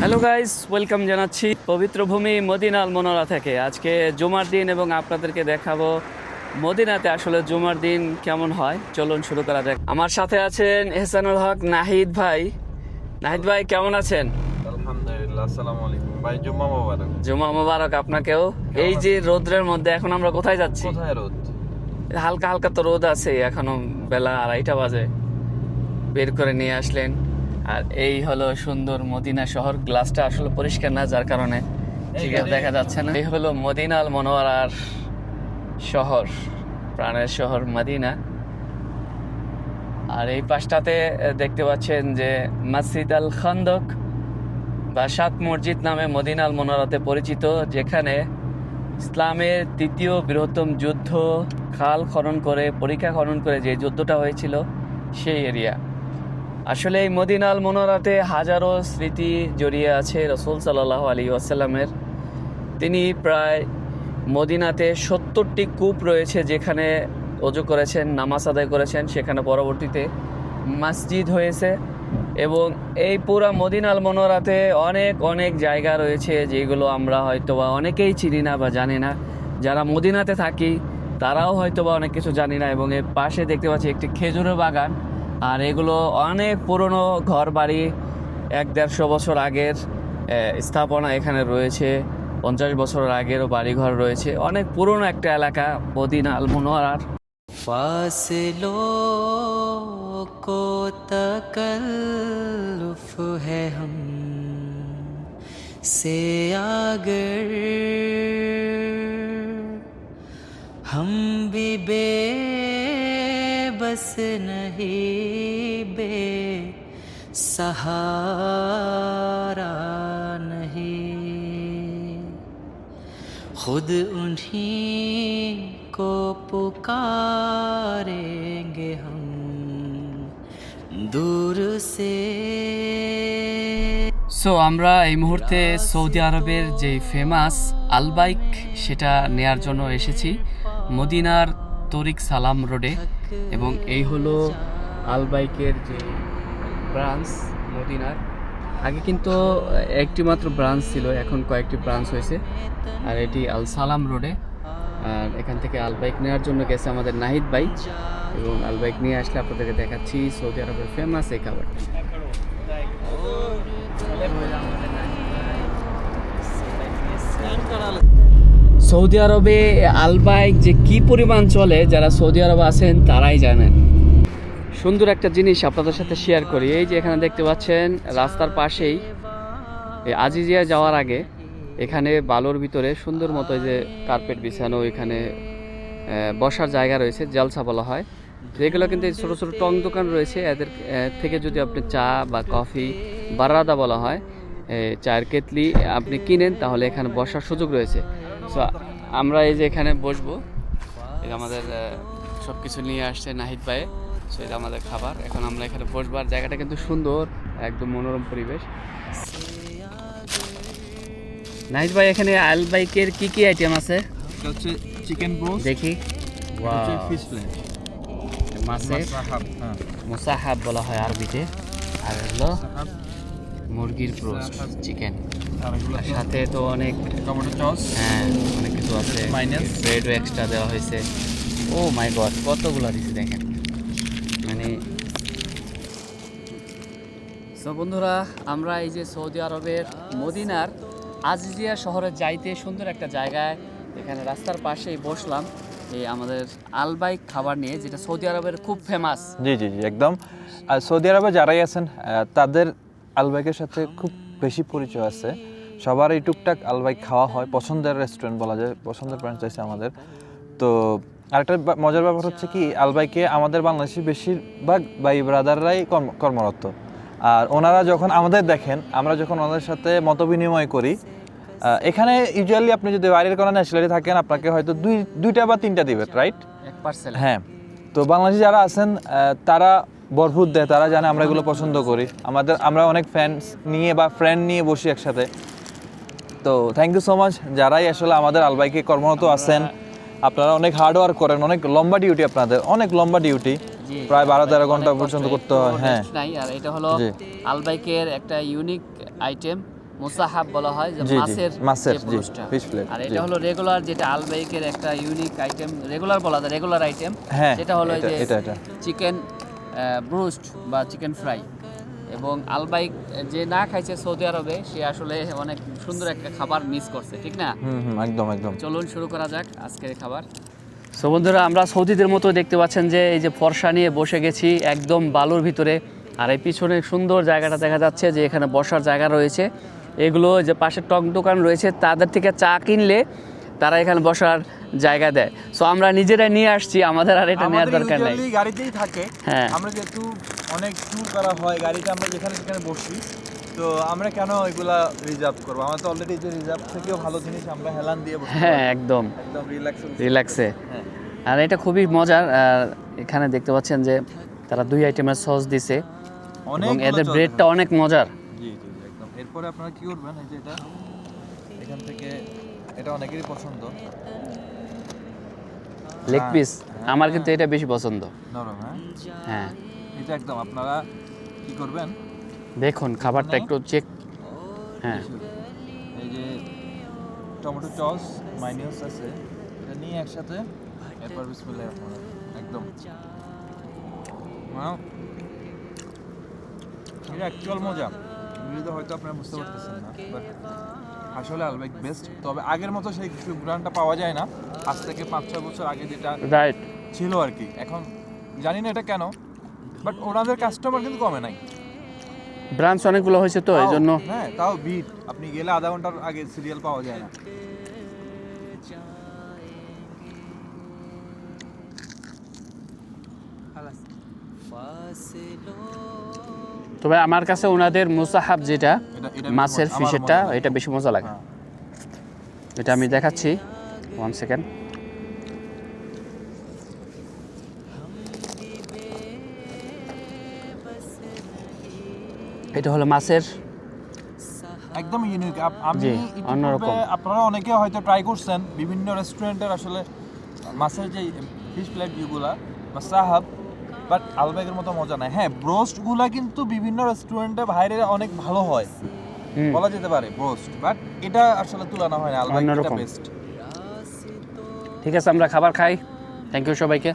Hello guys welcome জানাচ্ছি পবিত্র ভূমি মদিনাল মনোরা থেকে। আজকে জুমার দিন এবং আপনাদেরকে দেখাবো মদিনাতে আসলে জুমার দিন কেমন হয়। চলুন শুরু করা যাক। আমার সাথে আছেন এহসানুল হক নাহিদ ভাই। নাহিদ ভাই কেমন আছেন? আলহামদুলিল্লাহ আলাইকুম। ভাই জুম্মা মোবারক। জুমা মোবারক আপনাকেও। এই যে রোদ্রের মধ্যে এখন আমরা কোথায় যাচ্ছি? রোদ? হালকা হালকা তো রোদ আছে এখনও বেলা আড়াইটা বাজে। বের করে নিয়ে আসলেন। আর এই হলো সুন্দর মদিনা শহর। গ্লাসটা আসলে পরিষ্কার না যার কারণে ঠিক আছে দেখা যাচ্ছে না। এই হলো মদিনাল মনোয়ারার শহর প্রাণের শহর মদিনা। আর এই পাশটাতে দেখতে পাচ্ছেন যে মসজিদ আল খন্দক বা সাত মসজিদ নামে মদিনাল মনোরাতে পরিচিত যেখানে ইসলামের তৃতীয় বৃহত্তম যুদ্ধ খাল খনন করে পরীক্ষা খনন করে যে যুদ্ধটা হয়েছিল সেই এরিয়া। আসলে এই মদিনাল মনোরাতে হাজারো স্মৃতি জড়িয়ে আছে রসুল সাল্লাহ আলী ওয়াসাল্লামের। তিনি প্রায় মদিনাতে সত্তরটি কূপ রয়েছে যেখানে অজু করেছেন, নামাজ আদায় করেছেন, সেখানে পরবর্তীতে মসজিদ হয়েছে এবং এই পুরা মদিনাল মনোরাতে অনেক অনেক জায়গা রয়েছে যেগুলো আমরা হয়তো বা অনেকেই চিনি না বা জানি না। যারা মদিনাতে থাকি, তারাও হয়তো বা অনেক কিছু জানি না এবং এর পাশে দেখতে পাচ্ছি একটি খেজুরের বাগান। আর এগুলো অনেক পুরনো ঘর বাড়ি এক দেড়শো বছর আগের আহ, স্থাপনা এখানে রয়েছে পঞ্চাশ বছরের আগেরও বাড়িঘর রয়েছে অনেক পুরনো একটা এলাকা মদিনা আল মনোয়ারার फासलों को तकल्लुफ है हम से आगर हम भी बेबस नहीं बे सहारा नहीं खुद उन्हीं को पुकारेंगे हम दूर से সো আমরা এই মুহূর্তে সৌদি আরবের যে ফেমাস আলবাইক সেটা নেয়ার জন্য এসেছি মদিনার তরিক সালাম রোডে এবং এই হলো আলবাইকের যে ব্রাঞ্চ মদিনার। আগে কিন্তু একটি মাত্র ব্রাঞ্চ ছিল এখন কয়েকটি ব্রাঞ্চ হয়েছে। আর এটি আল সালাম রোডে। আর এখান থেকে আলবাইক নেওয়ার জন্য গেছে আমাদের নাহিদ বাইক এবং আলবাইক নিয়ে আসলে আপনাদেরকে দেখাচ্ছি সৌদি আরবের ফেমাস এই খাবারটি। সৌদি আরবে আলবাইক যে কি পরিমাণ চলে, যারা সৌদি আরবে আছেন তারাই জানেন। সুন্দর একটা জিনিস আপনাদের সাথে শেয়ার করি। এই যে এখানে দেখতে পাচ্ছেন, রাস্তার পাশেই আজিজিয়া যাওয়ার আগে এখানে বালুর ভিতরে সুন্দর মতো যে কার্পেট বিছানো এখানে বসার জায়গা রয়েছে, জলসা বলা হয়। তো এগুলো কিন্তু ছোটো ছোটো টং দোকান রয়েছে, এদের থেকে যদি আপনি চা বা কফি, বারাদা বলা হয় চায়ের কেতলি আপনি কিনেন, তাহলে এখানে বসার সুযোগ রয়েছে। সো আমরা এই যে এখানে বসবো যে আমাদের সব কিছু নিয়ে আসছে নাহিদ ভাই। সো এটা আমাদের খাবার। এখন আমরা এখানে বসবার জায়গাটা কিন্তু সুন্দর একদম মনোরম পরিবেশ। নাহিদ ভাই এখানে আল বাইকের কি কি আইটেম আছে? এটা হচ্ছে চিকেন ব্রোস্ট দেখি। ফিশ ফ্লেশ মাছের। হ্যাঁ মুসাহাব বলা হয় আরবিতে। আর হলো মুরগির ব্রোস্ট চিকেন আর সাথে তো অনেক টমেটো সস হ্যাঁ অনেক কিছু আছে। Mayonnaise? ব্রেডও এক্সট্রা দেওয়া হয়েছে। ও মাই গড কতগুলো দিছে দেখেন। মানে সো বন্ধুরা আমরা এই যে সৌদি আরবের মদিনার আজিজিয়া শহরে যাইতে সুন্দর একটা জায়গায় এখানে রাস্তার পাশেই বসলাম। এই আমাদের আলবাইক খাবার নিয়ে যেটা সৌদি আরবের খুব ফেমাস জি জি জি একদম। আর সৌদি আরবে যারাই আছেন তাদের আলবাইকের সাথে খুব বেশি পরিচয় আছে। সবার এই টুকটাক আলবাইক খাওয়া হয় পছন্দের রেস্টুরেন্ট বলা যায় পছন্দের ফ্র্যাঞ্চাইজি আমাদের। তো আরেকটা মজার ব্যাপার হচ্ছে কি আলবাইকে আমাদের বাংলাদেশি বেশিরভাগ বাই ব্রাদাররাই কর্ম- কর্মরত। আর ওনারা যখন আমাদের দেখেন আমরা যখন ওনাদের সাথে মত বিনিময় করি এখানে ইউজুয়ালি আপনি যদি বাইরের কোনো ন্যাশনালিটি থাকেন আপনাকে হয়তো দুই দুইটা বা তিনটা দিবে রাইট হ্যাঁ। তো বাংলাদেশি যারা আছেন তারা ভরপুর দেয় তারা জানে আমরা এগুলো পছন্দ করি। আমাদের আমরা অনেক ফ্যান্স নিয়ে বা ফ্রেন্ড নিয়ে বসি একসাথে। তো থ্যাংক ইউ সো মাচ যারাই আসলে আমাদের আলবাইকে কর্মরত আছেন আপনারা অনেক হার্ড ওয়ার্ক করেন অনেক লম্বা ডিউটি আপনাদের অনেক লম্বা ডিউটি প্রায় বারো তেরো ঘণ্টা পর্যন্ত করতে হয় হ্যাঁ। আর এটা হলো আলবাইকের একটা ইউনিক আইটেম মুসাহাব বলা হয় যে মাছের মাছের, আর এটা হলো রেগুলার যেটা আলবাইকের একটা ইউনিক আইটেম রেগুলার বলা যায় রেগুলার আইটেম হ্যাঁ সেটা হলো যে চিকেন ব্রোস্ট বা চিকেন ফ্রাই এবং আলবাইক যে না খাইছে সৌদি আরবে সে আসলে অনেক সুন্দর একটা খাবার মিস করছে ঠিক না? একদম একদম। চলুন শুরু করা যাক আজকের খাবার। সো বন্ধুরা আমরা সৌদিদের মতো দেখতে পাচ্ছেন যে এই যে ফর্সা নিয়ে বসে গেছি একদম বালুর ভিতরে। আর এই পিছনে সুন্দর জায়গাটা দেখা যাচ্ছে যে এখানে বসার জায়গা রয়েছে। এগুলো যে পাশে টক দোকান রয়েছে তাদের থেকে চা কিনলে তারা এখানে বসার জায়গা দেয়। সো আমরা নিজেরাই নিয়ে আসছি আমাদের আর এটা নেওয়ার দরকার নেই। গাড়িতেই থাকে। হ্যাঁ। আমরা যেহেতু অনেক ট্যুর করা হয় গাড়িতে আমরা যেখানে সেখানে বসি তো আমরা কেন এগুলা রিজার্ভ করব? আমরা তো অলরেডি যে রিজার্ভ থেকেও ভালো জিনিস আমরা হেলান দিয়ে হ্যাঁ একদম। একদম রিল্যাক্স রিল্যাক্সে। আর এটা খুবই মজার আর এখানে দেখতে পাচ্ছেন যে তারা দুই আইটেমের সস দিছে। এবং এদের ব্রেডটা অনেক মজার। জি জি একদম। এরপরে আপনারা কি করবেন? এই যে এটা এখান থেকে এটা অনেকেরই পছন্দ। লেগ হ্যাঁ, পিস? আমার কিন্তু এটা বেশি পছন্দ। নরম হ্যাঁ? হ্যাঁ। এটা একদম আপনারা কি করবেন? দেখুন খাবারটা একটু চেক হ্যাঁ। এই যে টমেটো চস মাইনিউস আছে এটা নিয়ে একসাথে এরপর বিসমিল্লাহ একদম। Wow. এটা অ্যাকচুয়াল মজা। এগুলিতে হয়তো আপনারা বুঝতে পারতেছেন না বাট আসলে আলবেক বেস্ট তবে আগের মতো সেই সুগ্রানটা পাওয়া যায় না। আজ থেকে পাঁচ ছয় বছর আগে যেটা রাইট ছিল আর কি। এখন জানি না এটা কেন বাট ওনাদের কাস্টমার কিন্তু কমে নাই। ব্রাঞ্চ অনেকগুলো হয়েছে তো এই জন্য হ্যাঁ তাও বিট আপনি গেলে আধা ঘণ্টার আগে সিরিয়াল পাওয়া যায় না। তবে আমার কাছে ওনাদের মুসাহাব যেটা মাছের ফিশেরটা এটা বেশি মজা লাগে। হ্যাঁ। এটা আমি দেখাচ্ছি। ওয়ান সেকেন্ড এটা হলো মাছের একদম ইউনিক আমি জি, অন্যরকম। আপনারা অনেকে হয়তো ট্রাই করছেন বিভিন্ন রেস্টুরেন্টের আসলে মাছের যে ফিশ প্লেট যেগুলা বা সাহাব বাট আলবেগের মতো মজা নাই। হ্যাঁ ব্রোস্টগুলা কিন্তু বিভিন্ন রেস্টুরেন্টে বাইরে অনেক ভালো হয়। বলা যেতে পারে ব্রোস্ট বাট এটা আসলে তুলনা হয় না আলবেগ এটা অন্যরকম। বেস্ট ঠিক আছে আমরা খাবার খাই। থ্যাংক ইউ সবাইকে।